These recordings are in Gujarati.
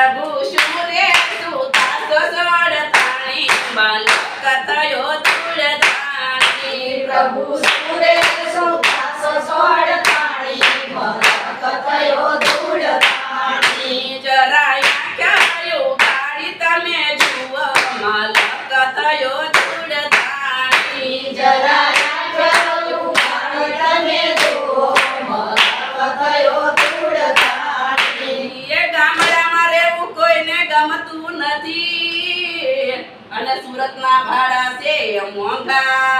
प्रभू शूरे सुता सोड ताणी बालकत यो तुळ ताणी प्रभू शूरे सुता सोड ताणी बालकत यो तुळ ताणी સુરતના ભાડા છે મોંઘા.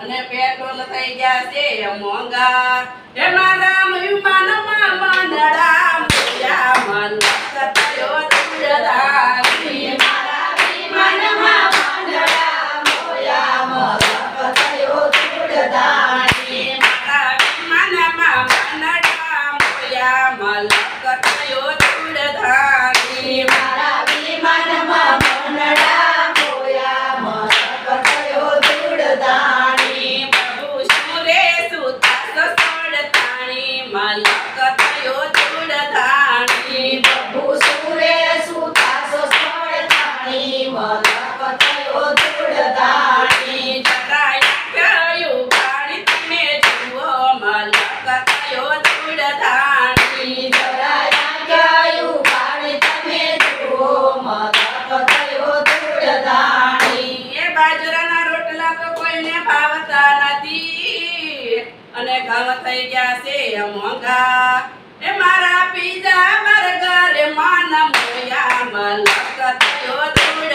અને પેટ્રોલ થઈ ગયા છે મોંઘા. હે મારા મયુમાન મામા નડા મોયા મારું કતયો દુરદા. મલક કયો અને ઘર થઈ ગયા છે મોંઘા. એ મારા પીજા મારા ઘરે માન મોયા મલક થયો ધૂળ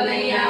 coming out.